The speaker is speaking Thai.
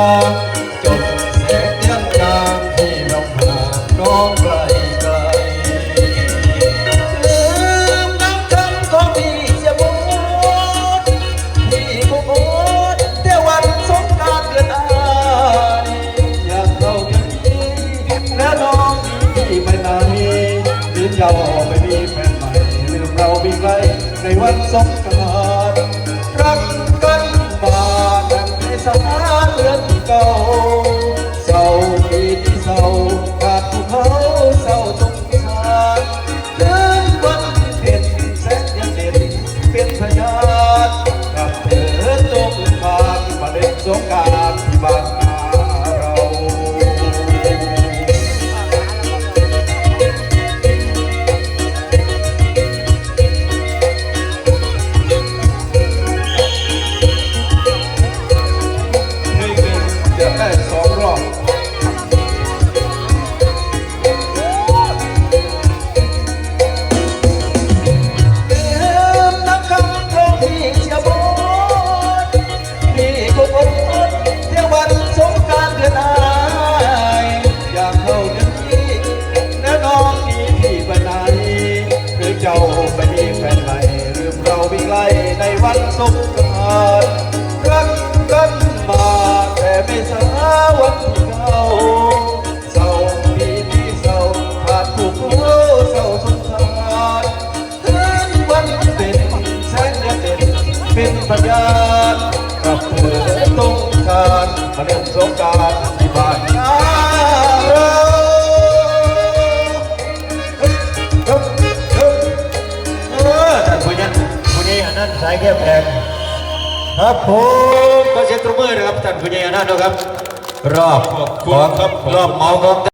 าจนแสงเดือนจางที่ลงหาน้องไกลไกลลืมน้ำคำของพี่จะบูดพี่บูดเทวันสงการเดืออายอยากเราอย่างนี้แล้วน้องพี่ไปไหนพี่เจ้าไปมีแฟนใหม่ลืมเราไปไกลในวันสงการรัก ร้ วันสงกรารรักกันมาแต่ไม่สาวันเก่าเศร้าปีที่เศร้าขาดผู้คู่เศร้าสงสารคืนวันเป็นแสงเด่นเป็นพยานกับเธอต้องการมาเล่นสงการายแก้วแพงครับผมก็เช็คตรบมือนะครับท่านผู้ใหญ่อนันต์นะครับ รอบของรอบเมาของ